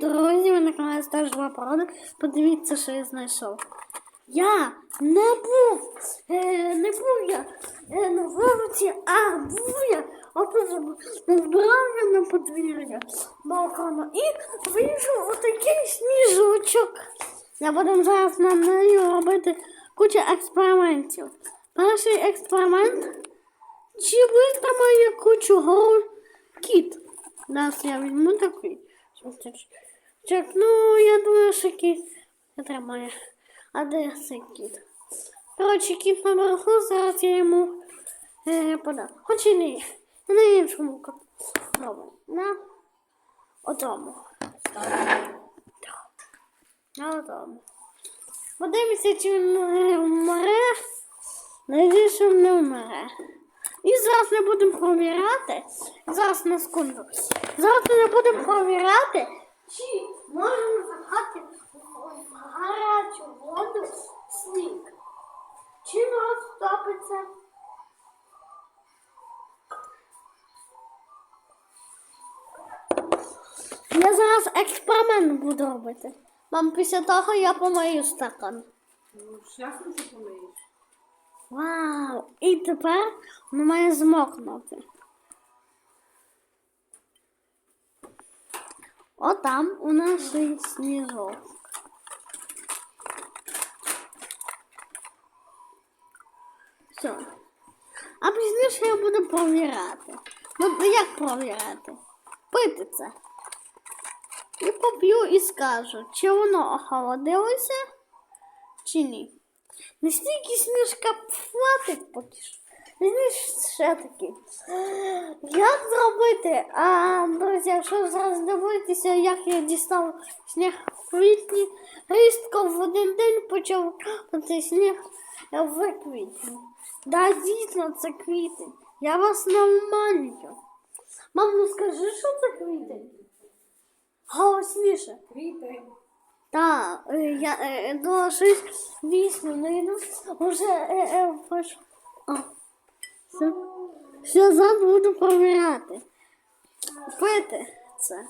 Друзі! Ви на каналі Стаж Два Породи. Подивіться, що я знайшов. Я не був, е, не був я е, на вулиці, а був я отут збирав на подвір'я балкона і вийшов отакий сніжочок. Я буду зараз на нею робити кучу експериментів. Перший експеримент. Чи витримає кучу гору кіт? Зараз я візьму такий. Чек, ну я думаю, що кіт витримає. А де цей кіт? Коротше, кіт наверху, зараз я йому е, подам. Хоч і ні. На іншому. Робимо. На отому. На отому. Подивимося, чи він е, вмре. Надіюся, він не вмре. І зараз ми будемо провіряти. Зараз на секунду. Зараз ми будемо провіряти, чи можемо запхати в гарячу воду сніг. Чи він розтопиться. Я зараз експеримент буду робити. Мам, після того я помию стакан. Ну, зараз не помиєш. Вау! І тепер воно має змокнути. Отам у нас є сніжок. Все. А пізніше я буду провіряти. Ну, як провіряти? Пити це. І поп'ю і скажу, чи воно охолодилося, чи ні. Не стільки сніжка хватить поки що. Візьми ще таки. Як зробити? А, друзі, якщо зараз дивитися, як я дістав сніг в квітні, різко в один день почав падати сніг в квітні. Да, дійсно, це квітень. Я вас не обманюю. Мам, ну скажи, що це квітень? Голосніше. Квітень. Так, е, я е, до 6 вісім не все. Все, зараз буду провіряти. Пити це.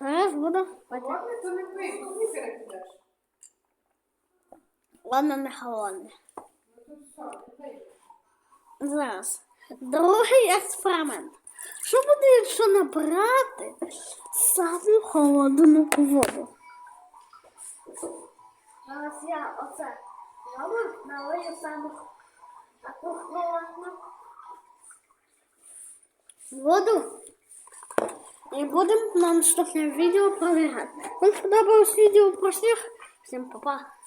Зараз буду пити. Ладно, то не пий, не перекидаєш. Ладно, не холодне. Ну. Зараз. Другий експеримент. Що буде, якщо набрати саму холодну воду? Зараз я оце зроблю, налию саму воду. І будемо на видео відео Ну Вам сподобалось відео про сніг? Всім па-па!